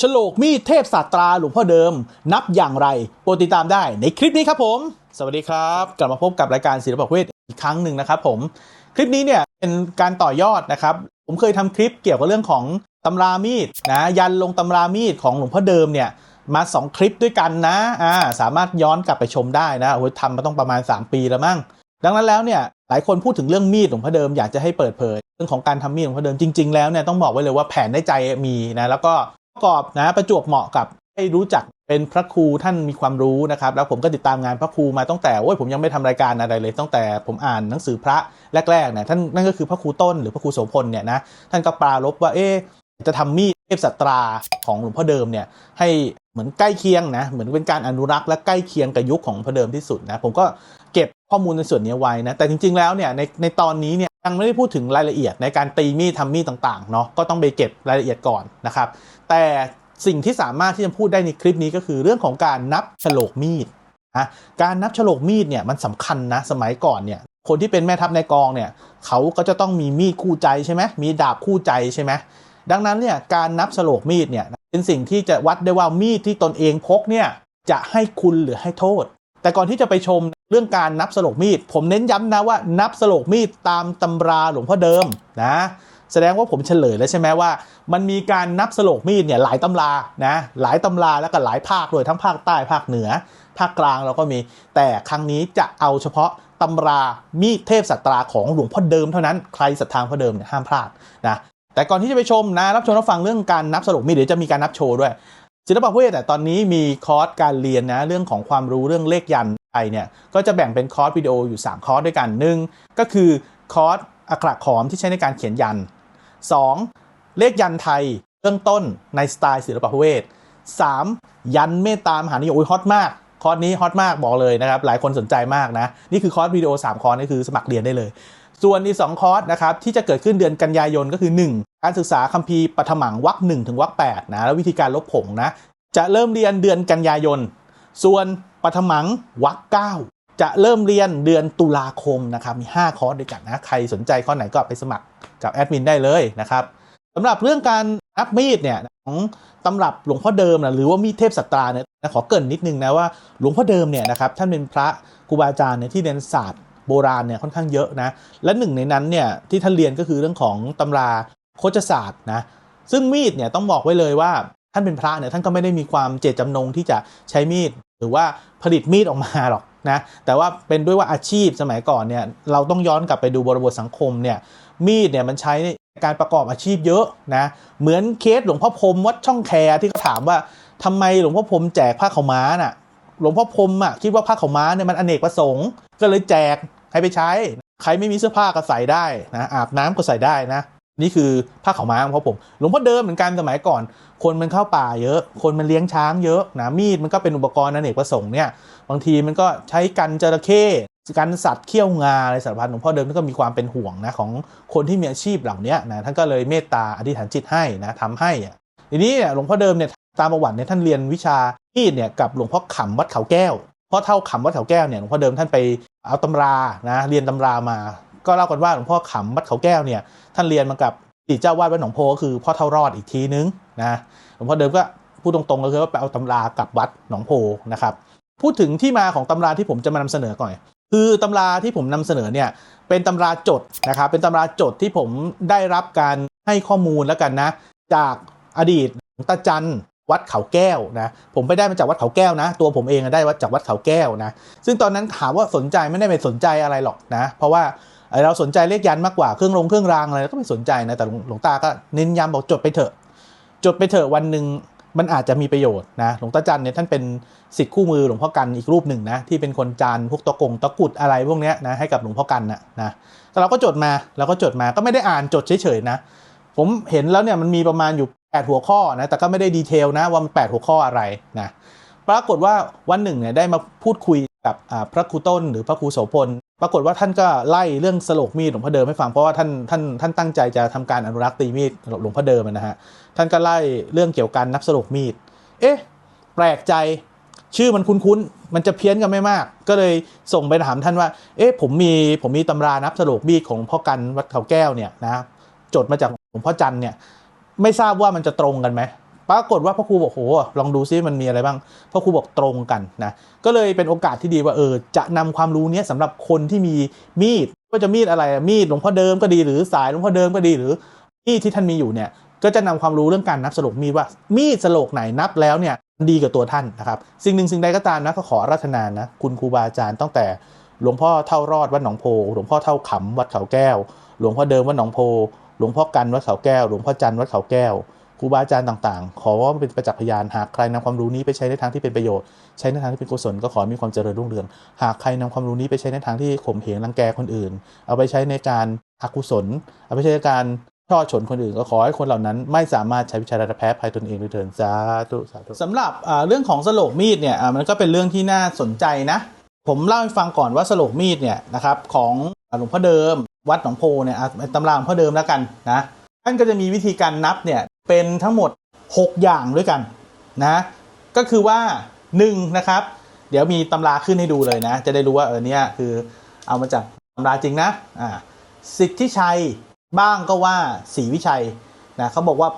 ฉลกมีดเทพศาตราหลวงพ่อเดิม นับอย่างไรโปรดติดตามได้ในคลิปนี้ครับผม สวัสดีครับ กลับมาพบกับรายการศิลปะเวทอีกครั้งหนึ่งนะครับผม คลิปนี้เนี่ยเป็นการต่อยอดนะครับ ผมเคยทำคลิปเกี่ยวกับเรื่องของตำรามีดนะยันลงตำรามีดของหลวงพ่อเดิมเนี่ยมา 2 คลิปด้วยกันนะอ่าสามารถย้อนกลับไปชมได้นะโอ้ยทำมาต้องประมาณ 3 ปีแล้วมั้งดังนั้นแล้วเนี่ยหลายคนพูดถึงเรื่องมีดหลวงพ่อเดิมอยากจะให้เปิดเผย เรื่องของการทำมีดหลวงพ่อเดิมจริง ๆ แล้วเนี่ยต้องบอกไว้เลยว่าแผนในใจมีนะแล้วก็ กอบนะประจวบเหมาะกับให้รู้จักเป็นพระครูท่านมีความรู้นะครับ แล้วผมก็ติดตามงานพระครูมาตั้งแต่โอ้ยผมยังไม่ทำรายการอะไรเลยตั้งแต่ผมอ่านหนังสือพระแรกๆเนี่ยท่านนั่นก็คือพระครูต้นหรือพระครูโสพลเนี่ยนะท่านก็ปรารบว่าเอ๊จะทำมีดเทพสัตราของหลวงพ่อเดิมเนี่ยให้เหมือนใกล้เคียงนะเหมือนเป็นการอนุรักษ์และใกล้เคียงกับยุคของพระเดิมที่สุดนะผมก็เก็บข้อมูลในส่วนนี้ไว้นะแต่จริงๆแล้วเนี่ยในในตอนนี้เนี่ย ยังไม่ได้พูดถึงรายละเอียดในการตีมีดทำมีดต่างๆเนาะก็ต้องไปเก็บรายละเอียดก่อนนะครับ แต่สิ่งที่สามารถที่จะพูดได้ในคลิปนี้ก็คือเรื่องของการนับฉลกมีดนะการนับฉลกมีดเนี่ยมันสำคัญนะสมัยก่อนเนี่ยคนที่เป็นแม่ทัพในกองเนี่ยเขาก็จะต้องมีมีดคู่ใจใช่ไหมมีดาบคู่ใจใช่ไหมดังนั้นเนี่ยการนับฉลกมีดเนี่ยเป็นสิ่งที่จะวัดได้ว่ามีดที่ตนเองพกเนี่ยจะให้คุณหรือให้โทษ แต่ก่อนที่จะไปชม เรื่องการนับสลกมีด ผมเน้นย้ำนะว่านับสลกมีดตามตำราหลวงพ่อเดิมนะแสดงว่าผมเฉลยแล้วใช่ไหมว่า มันมีการนับสลกมีดเนี่ยหลายตำรานะหลายตำราแล้วก็หลายภาคด้วยทั้งภาคใต้ภาคเหนือ ภาคกลางเราก็มี แต่ครั้งนี้จะเอาเฉพาะตำรามีดเทพสัตราของหลวงพ่อเดิมเท่านั้นใครศรัทธาหลวงพ่อเดิมเนี่ยห้ามพลาดนะแต่ก่อนที่จะไปชมนะรับชมรับฟังเรื่องการนับสลกมีดเดี๋ยวจะมีการนับโชว์ด้วยศิลปะเวทแต่ตอนนี้มีคอร์สการเรียนนะเรื่องของความรู้เรื่องเลขยัน ไทยเนี่ยก็จะแบ่งเป็นคอร์สวิดีโออยู่ 3 คอร์สด้วยกันหนึ่งก็คือคอร์สอักขระขอมที่ใช้ในการเขียนยัน 2. เลขยันไทยเบื้องต้นในสไตล์ศิลปะเวท 3. ยันเมตตามหานิยมโอ้ยฮอตมาก คอร์สนี้ฮอตมากบอกเลยนะครับ หลายคนสนใจมากนะ นี่คือคอร์สวิดีโอ 3 คอร์สนี่คือสมัครเรียนได้เลย ส่วนอีกสองคอร์สนะครับที่จะเกิดขึ้นเดือนกันยายนก็คือ 1 การศึกษาคัมภีร์ปฐมังวรรคหนึ่งถึงวรรคแปดนะแล้ววิธีการลบผงนะจะเริ่มเรียนเดือนกันยายน ส่วน ปฐมังวรรคเก้าจะเริ่มเรียนเดือนตุลาคมนะครับมี 5 คอร์สด้วยกันนะ ใครสนใจข้อไหนก็ไปสมัครกับแอดมินได้เลยนะครับสำหรับเรื่องการนับมีดเนี่ยของตำรับหลวงพ่อเดิมนะหรือว่ามีดเทพสัตราเนี่ยขอเกรินนิดนึงนะว่าหลวงพ่อเดิมเนี่ยนะครับท่านเป็นพระครูบาอาจารย์เนี่ยที่เรียนศาสตร์โบราณเนี่ยค่อนข้างเยอะนะและหนึ่งในนั้นเนี่ยที่ท่านเรียนก็คือเรื่องของตำราโคจศาสตร์นะซึ่งมีดเนี่ยต้องบอกไว้เลยว่าท่านเป็นพระเนี่ยท่านก็ไม่ได้มีความเจตจำนงที่จะใช้มีด หรือว่าผลิตมีดออกมาหรอกนะแต่ว่าเป็นด้วยว่าอาชีพสมัยก่อนเนี่ยเราต้องย้อนกลับไปดูบริบทสังคมเนี่ยมีดเนี่ยมันใช้ในการประกอบอาชีพเยอะนะเหมือนเคสหลวงพ่อพรมวัดช่องแคที่เขาถามว่าทำไมหลวงพ่อพรมแจกผ้าขาวม้าน่ะหลวงพ่อพรมอะคิดว่าผ้าขาวม้าเนี่ยมันอเนกประสงค์ ก็เลยแจกให้ไปใช้ ใครไม่มีเสื้อผ้าก็ใส่ได้นะอาบน้ำก็ใส่ได้นะนี่คือผ้าขาวม้าของพ่อผม หลวงพ่อเดิมเหมือนกันสมัยก่อน คนมันเข้าป่าเยอะ คนมันเลี้ยงช้างเยอะนะมีดมันก็เป็นอุปกรณ์อเนกประสงค์เนี่ยบางทีมันก็ใช้กันจระเข้กันสัตว์เขี้ยวงาอะไรสารพัดหลวงพ่อเดิมท่านก็มีความเป็นห่วงนะของคนที่มีอาชีพเหล่านี้นะท่านก็เลยเมตตาอธิษฐานจิตให้นะทำให้อะทีนี้เนี่ยหลวงพ่อเดิมเนี่ยตามประวัติเนี่ยท่านเรียนวิชามีดเนี่ยกับหลวงพ่อขำวัดเขาแก้วพ่อเท่าขำวัดเขาแก้วเนี่ยหลวงพ่อเดิมท่านไปเอาตำรานะเรียนตำรามา ก็เล่ากันว่าหลวงพ่อขำวัดเขาแก้วเนี่ยท่านเรียนมากับอดีตเจ้าวาดวัดหนองโพก็คือพ่อเท่ารอดอีกทีนึง นะหลวงพ่อเดิมก็พูดตรงๆก็คือว่าไปเอาตำรากลับวัดหนองโพนะครับ พูดถึงที่มาของตำราที่ผมจะมานำเสนอก่อนคือตำราที่ผมนำเสนอเนี่ยเป็นตำราจดนะครับ เป็นตำราจดที่ผมได้รับการให้ข้อมูลแล้วกันนะ จากอดีตตาจันวัดเขาแก้วนะผมไปได้มาจากวัดเขาแก้วนะ ตัวผมเองได้วัดจากวัดเขาแก้วนะ ซึ่งตอนนั้นถามว่าสนใจไม่ได้ไปสนใจอะไรหรอกนะ เพราะว่าเราสนใจเลขยันมากกว่าเครื่องลงเครื่องรางอะไรก็ไม่สนใจนะแต่หลวงหลวงตาก็เน้นย้ำบอกจดไปเถอะ จดไปเถอะวันหนึ่งมันอาจจะมีประโยชน์นะหลวงตาจันเนี่ยท่านเป็นศิษย์คู่มือหลวงพ่อกันอีกรูปหนึ่งนะที่เป็นคนจานพวกตะกงตะกุดอะไรพวกเนี้ยนะให้กับหลวงพ่อกันนะนะแต่เราก็จดมาเราก็จดมาก็ไม่ได้อ่านจดเฉยๆนะ ผมเห็นแล้วเนี่ยมันมีประมาณอยู่ 8 หัวข้อนะแต่ก็ไม่ได้ดีเทลนะว่ามัน8หัวข้ออะไรนะปรากฏว่าวันหนึ่งเนี่ยได้มาพูดคุย กับพระครูต้นหรือพระครูโสพล ปรากฏว่าท่านก็ไล่เรื่องสโลกมีดหลวงพ่อเดิมให้ฟังเพราะว่าท่านท่านท่านตั้งใจจะทำการอนุรักษ์ตีมีดหลวงพ่อเดิมนะฮะท่านก็ไล่เรื่องเกี่ยวกับนับสโลกมีด เอ๊ะแปลกใจชื่อมันคุ้นๆ มันจะเพี้ยนกันไม่มาก ก็เลยส่งไปถามท่านว่า เอ๊ะผมมีผมมีตำรานับสโลกมีดของพ่อกันวัดเขาแก้วเนี่ยนะจดมาจากหลวงพ่อจันเนี่ยไม่ทราบว่ามันจะตรงกันไหม ปรากฏว่าพ่อครูบอกโหลองดูซิมันมีอะไรบ้างพ่อครูบอกตรงกันนะก็เลยเป็นโอกาสที่ดีว่าเออจะนำความรู้นี้ยสำหรับคนที่มีมีดว่าจะมีดอะไรมีดหลวงพ่อเดิมก็ดีหรือสายหลวงพ่อเดิมก็ดีหรือมีดที่ท่านมีอยู่เนี่ยก็จะนำความรู้เรื่องการนับสโลกมีดว่ามีดสโลกไหนนับแล้วเนี่ยดีกับตัวท่านนะครับ สิ่งหนึ่งสิ่งใดก็ตามนะก็ขอราธนานะคุณครูบาอาจารย์ตั้งแต่หลวงพ่อเท่ารอดวัดหนองโพหลวงพ่อเท่าขำวัดเขาแก้ว หลวงพ่อเดิมวัดหนองโพหลวงพ่อกันวัดเขาแก้ว หลวงพ่อจันทร์วัดเขาแก้ว ครูบาอาจารย์ต่างๆ ขอว่าเป็นประจักษ์พยานหากใครนำความรู้นี้ไปใช้ในทางที่เป็นประโยชน์ใช้ในทางที่เป็นกุศลก็ขอมีความเจริญรุ่งเรือง หากใครนำความรู้นี้ไปใช้ในทางที่ข่มเหงรังแกคนอื่น เอาไปใช้ในการอกุศล เอาไปใช้ในการช่อฉนคนอื่นก็ขอให้คนเหล่านั้น ไม่สามารถใช้วิชาระดับแพ้ภัยตนเองด้วยเถิดสาธุสาธุสำหรับเรื่องของสโลกมีดเนี่ยมันก็เป็นเรื่องที่น่าสนใจนะ ผมเล่าให้ฟังก่อนว่าสโลกมีดเนี่ยนะครับของหลวงพ่อเดิม วัดหนองโพเนี่ยตำราหลวงพ่อเดิมแล้วกันนะท่านก็จะมีวิธีการนับเนี่ย เป็นทั้งหมด 6 อย่างด้วยกันนะก็คือว่า1นะครับ เดี๋ยวมีตำราขึ้นให้ดูเลยนะ จะได้รู้ว่าเออเนี่ยคือเอามาจากตำราจริงนะอ่าสิทธิชัยบ้างก็ว่าศรีวิชัยนะเขาบอกว่า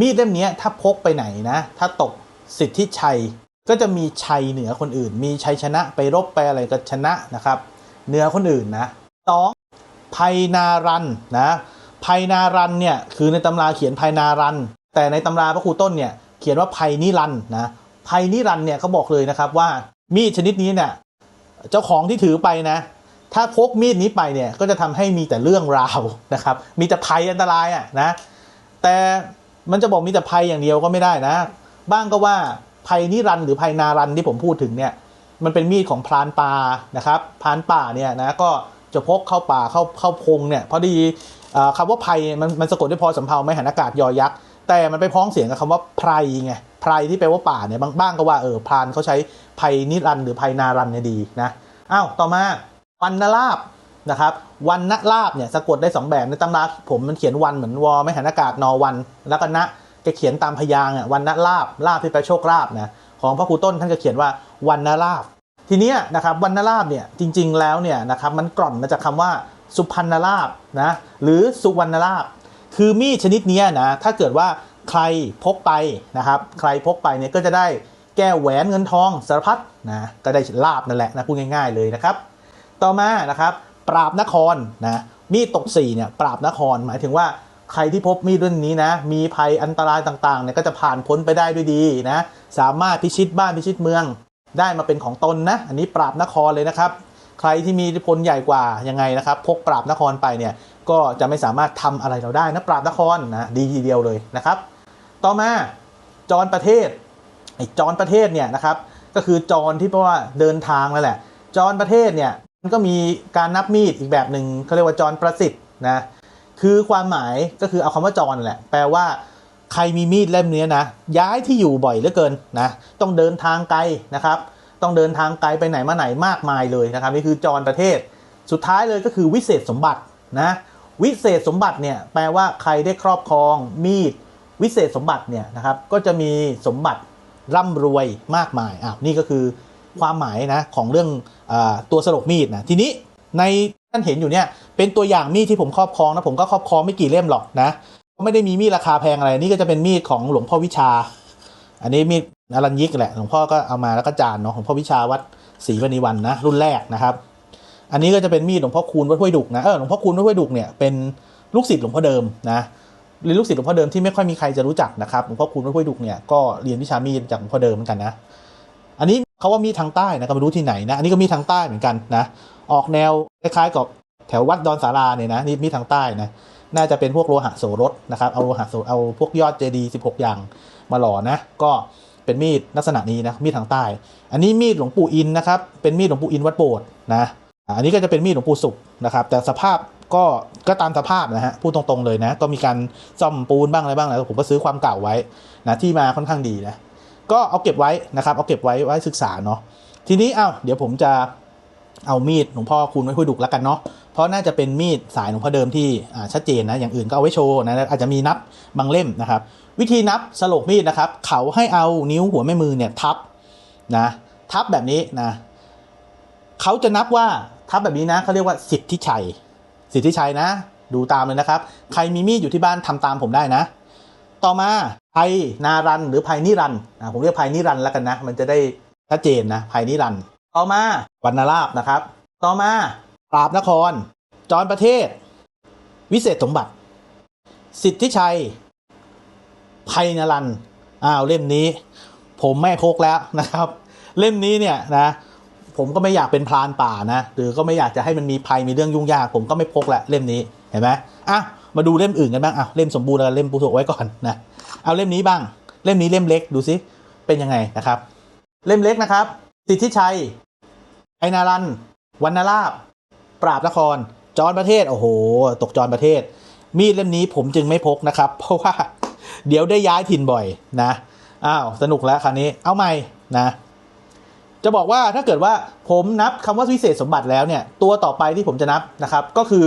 มีดเล่มนี้ถ้าพกไปไหนนะ ถ้าตกสิทธิชัยก็จะมีชัยเหนือคนอื่น มีชัยชนะไปรบไปอะไรก็ชนะนะครับเหนือคนอื่นนะสองภัยนารันนะ ภัยนารันเนี่ยคือในตำราเขียนภัยนารัน แต่ในตำราพระครูต้นเนี่ยเขียนว่าภัยนิรันนะภัยนิรันเนี่ยเขาบอกเลยนะครับว่ามีดชนิดนี้เนี่ยเจ้าของที่ถือไปนะ ถ้าพกมีดนี้ไปเนี่ยก็จะทำให้มีแต่เรื่องราวนะครับ มีแต่ภัยอันตรายอะนะ แต่มันจะบอกมีแต่ภัยอย่างเดียวก็ไม่ได้นะ บ้างก็ว่าภัยนิรันหรือภัยนารันที่ผมพูดถึงเนี่ยมันเป็นมีดของพรานป่านะครับพรานป่าเนี่ยนะก็จะพกเข้าป่าเข้าเข้าพงเนี่ยพอดี คำว่าภัยมันมันสะกดด้วยพอสำเภาไม่หันอากาศยอยักษ์แต่มันไปพ้องเสียงกับคำว่าไพรไงไพรที่แปลว่าป่าเนี่ยบางบ้างก็ว่าเออพรานเขาใช้ภัยนิรันหรือภัยนารันเนี่ยดีนะอ้าวต่อมาวันนลาบนะครับวันนลาบเนี่ยสะกดได้สองแบบในตำราผมมันเขียนวันเหมือนวอไม่หันอากาศนอวัน แล้วก็นะจะเขียนตามพยางอะวันนลาบลาบที่แปลโชคลาบนะของพระครูต้นท่านก็เขียนว่าวันนลาบทีเนี้ยนะครับวันนลาบเนี่ยจริง ๆแล้วเนี่ยนะครับมันกร่อนมาจากคำว่า สุพรรณลาบนะหรือสุวรรณลาบ คือมีดชนิดนี้นะถ้าเกิดว่าใครพกไปนะครับ ใครพกไปเนี่ยก็จะได้แก้วแหวนเงินทองสารพัดนะก็ได้ลาบนั่นแหละนะพูดง่าย ๆเลยนะครับ ต่อมานะครับปราบนครนะมีดตกสี่เนี่ยปราบนครหมายถึงว่าใครที่พบมีดรุ่นนี้นะ มีภัยอันตรายต่างๆเนี่ยก็จะผ่านพ้นไปได้ด้วยดีนะ สามารถพิชิตบ้านพิชิตเมือง ได้มาเป็นของตนนะ อันนี้ปราบนครเลยนะครับ ใครที่มีอิทธิพลใหญ่กว่ายังไงนะครับ พกปราบนครไปเนี่ยก็จะไม่สามารถทำอะไรเราได้นะปราบนครนะดีทีเดียวเลยนะครับ ต่อมาจรประเทศไอ้จรประเทศเนี่ยนะครับก็คือจรที่แปลว่าเดินทางนั่นแหละ จรประเทศเนี่ยมันก็มีการนับมีดอีกแบบหนึ่งเขาเรียกว่าจรประสิทธิ์นะคือความหมายก็คือเอาคำว่าจรนั่นแหละ แปลว่าใครมีมีดเล่มเนี้นะย้ายที่อยู่บ่อยเหลือเกินนะต้องเดินทางไกลนะครับ ต้องเดินทางไกลไปไหนมาไหนมากมายเลยนะครับนี่คือจรประเทศ สุดท้ายเลยก็คือวิเศษสมบัตินะวิเศษสมบัติเนี่ยแปลว่าใครได้ครอบครองมีด วิเศษสมบัติเนี่ยนะครับก็จะมีสมบัติร่ำรวยมากมายอะนี่ก็คือความหมายนะของเรื่องอตัวสลกมีดนะทีนี้ในท่านเห็นอยู่เนี่ยเป็นตัวอย่างมีดที่ผมครอบครองนะผมก็ครอบครองไม่กี่เล่มหรอกนะไม่ได้มีมีดราคาแพงอะไรนี่ก็จะเป็นมีดของหลวงพ่อวิชา อันนี้มีด อรัญยิกแหละหลวงพ่อก็เอามาแล้วก็จานเนาะของพ่อวิชาวัดศรีวณีวันนะรุ่นแรกนะครับ อันนี้ก็จะเป็นมีดหลวงพ่อคูณวัดห้วยดุกนะเออหลวงพ่อคูณวัดห้วยดุกเนี่ยเป็นลูกศิษย์หลวงพ่อเดิมนะเรียนลูกศิษย์หลวงพ่อเดิมที่ไม่ค่อยมีใครจะรู้จักนะครับหลวงพ่อคูณวัดห้วยดุกเนี่ยก็เรียนวิชามีดจากหลวงพ่อเดิมเหมือนกันนะอันนี้เขาว่ามีดทางใต้นะก็ไม่รู้ที่ไหนนะอันนี้ก็มีดทางใต้เหมือนกันนะออกแนวคล้ายๆกับแถววัดดอนสาราเนี่ยนะนี่มีทางใต้นะน่าจะเป็นพวกโลหะโสรสนะครับเอาโลหะโสเอาพวกยอดเจดีย์16 อย่างมาหล่อนะก็ เป็นมีดลักษณะนี้นะมีดทางใต้ อันนี้มีดหลวงปู่อินนะครับเป็นมีดหลวงปู่อินวัดโบสถ์นะอันนี้ก็จะเป็นมีดหลวงปู่สุขนะครับแต่สภาพก็ก็ตามสภาพนะฮะพูดตรงๆเลยนะก็มีการซ่อมปูนบ้างอะไรบ้างแล้วผมก็ซื้อความเก่าไว้นะที่มาค่อนข้างดีนะก็เอาเก็บไว้นะครับเอาเก็บไว้ไว้ศึกษาเนาะทีนี้เอาเดี๋ยวผมจะเอามีดหลวงพ่อคูณไว้คุยดุกแล้วกันเนาะเพราะน่าจะเป็นมีดสายหลวงพ่อเดิมที่ชัดเจนนะอย่างอื่นก็เอาไว้โชว์นะอาจจะมีนับบางเล่มนะครับ วิธีนับสโลกมีดนะครับ เขาให้เอานิ้วหัวแม่มือเนี่ยทับนะทับแบบนี้นะเขาจะนับว่าทับแบบนี้นะเขาเรียกว่าสิทธิชัย สิทธิชัยนะ ดูตามเลยนะครับ ใครมีมีดอยู่ที่บ้านทำตามผมได้นะ ต่อมาภัยนารันหรือภัยนิรันดร์อ่าผมเรียกภัยนิรันแล้วกันนะ มันจะได้ชัดเจนนะภัยนิรันต่อมาวันนาราบนะครับ ต่อมาปราบนครจรประเทศ วิเศษสมบัติ สิทธิชัย ภัยนรันอ้าวเล่มนี้ ผมไม่พกแล้วนะครับ เล่มนี้เนี่ยนะผมก็ไม่อยากเป็นพรานป่านะหรือก็ไม่อยากจะให้มันมีภัยมีเรื่องยุ่งยาก ผมก็ไม่พกละเล่มนี้เห็นไหมอะมาดูเล่มอื่นกันบ้างอะเล่มสมบูรณ์แล้วเล่มปูถกไว้ก่อนนะเอาเล่มนี้บ้าง เล่มนี้เล่มเล็กดูสิเป็นยังไงนะครับ เล่มเล็กนะครับสิทธิชัย ไอนารันวันนาราบ ปราบนครจรประเทศ โอ้โห ตกจรประเทศ มีดเล่มนี้ผมจึงไม่พกนะครับ เพราะว่า เดี๋ยวได้ย้ายถิ่นบ่อยนะอ้าวสนุกแล้วคราวนี้เอาใหม่นะจะบอกว่าถ้าเกิดว่าผมนับคำว่าวิเศษสมบัติแล้วเนี่ยตัวต่อไปที่ผมจะนับนะครับก็คือ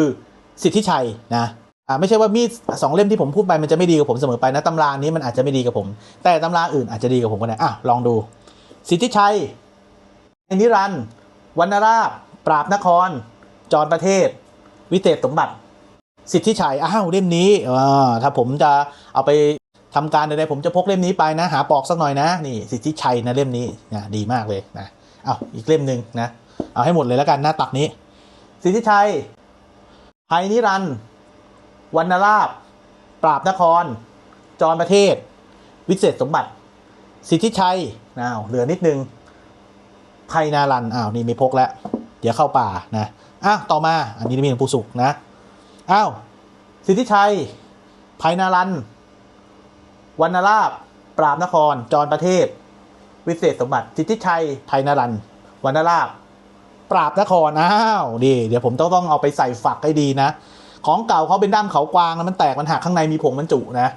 สิทธิชัยนะอ่าไม่ใช่ว่ามีดสองเล่มที่ผมพูดไปมันจะไม่ดีกับผมเสมอไปนะตำรานี้มันอาจจะไม่ดีกับผม แต่ตำราอื่นอาจจะดีกับผมก็ได้อะลองดู สิทธิชัยนิรันดร์วรรณราบ ปราบนคร จรประเทศ วิเศษสมบัติ สิทธิชัยอ้าวเล่มนี้อ่าถ้าผมจะเอาไปทำการใดๆผมจะพกเล่มนี้ไปนะ หาปอกสักหน่อยนะนี่สิทธิชัยนะเล่มนี้นะดีมากเลยนะเอาอีกเล่มหนึ่งนะเอาให้หมดเลยแล้วกันหน้าตักนี้ สิทธิชัยภัยนิรันวรรณราบ ปราบนคร จรประเทศ วิเศษสมบัติ สิทธิชัยอ้าวเหลือนิดนึงภัยนารันอ้าวนี่ไม่พกแล้ว เดี๋ยวเข้าป่านะอ้าวต่อมาอันนี้มีหลวงปู่สุขนะ อ้าวสิทธิชัยภัยนารันวรรณราบ ปราบนคร จรประเทศ วิเศษสมบัติ สิทธิชัยภัยนารันวรรณราบ ปราบนคร อ้าวดีเดี๋ยวผมต้องต้องเอาไปใส่ฝักให้ดีนะ ของเก่าเขาเป็นด้ามเขากวางแล้วมันแตกมันหักข้างในมีผงมันจุนะ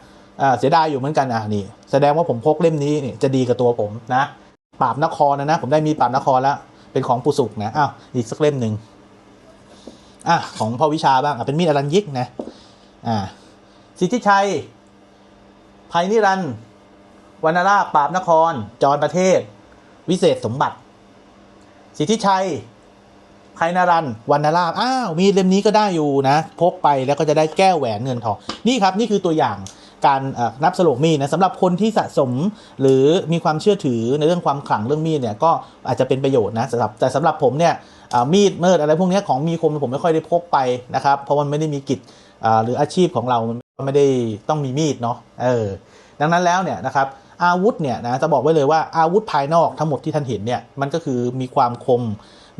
เสียดายอยู่เหมือนกันอะนี่ แสดงว่าผมพกเล่มนี้นี่จะดีกับตัวผมนะ ปราบนครนะนะ ผมได้มีปราบนครแล้ว เป็นของปุสุกนะ อ้าว อีกสักเล่มหนึ่ง อะของพ่อวิชาบ้างอะเป็นมีดอรัญยิกนะอ่าสิทธิชัยภัยนิรันด์วรรณราบปราบนคร จรประเทศ วิเศษสมบัติ สิทธิชัยภัยนารันวรรณราบอ้าวมีดเล่มนี้ก็ได้อยู่นะ พกไปแล้วก็จะได้แก้วแหวนเงินทอง นี่ครับนี่คือตัวอย่างการนับสโลกมีดนะสำหรับคนที่สะสมหรือมีความเชื่อถือในเรื่องความขลังเรื่องมีดเนี่ยก็อาจจะเป็นประโยชน์นะสำหรับแต่สำหรับผมเนี่ย มีดเมิดอะไรพวกนี้ของมีคมผมไม่ค่อยได้พกไปนะครับ เพราะมันไม่ได้มีกิจหรืออาชีพของเรามันไม่ได้ต้องมีมีดเนาะเออดังนั้นแล้วเนี่ยนะครับอาวุธเนี่ยนะจะบอกไว้เลยว่าอาวุธภายนอกทั้งหมดที่ท่านเห็นเนี่ยมันก็คือมีความคม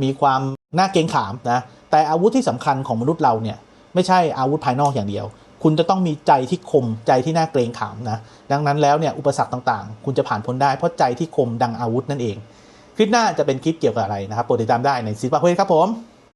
มีความน่าเกรงขามนะแต่อาวุธที่สำคัญของมนุษย์เราเนี่ยไม่ใช่อาวุธภายนอกอย่างเดียว คุณจะต้องมีใจที่คมใจที่น่าเกรงขามนะดังนั้นแล้วเนี่ยอุปสรรคต่างๆ คุณจะผ่านพ้นได้เพราะใจที่คมดังอาวุธนั่นเอง คลิปหน้าจะเป็นคลิปเกี่ยวกับอะไรนะครับโปรดติดตามได้ในซีรีส์ประเภทครับผม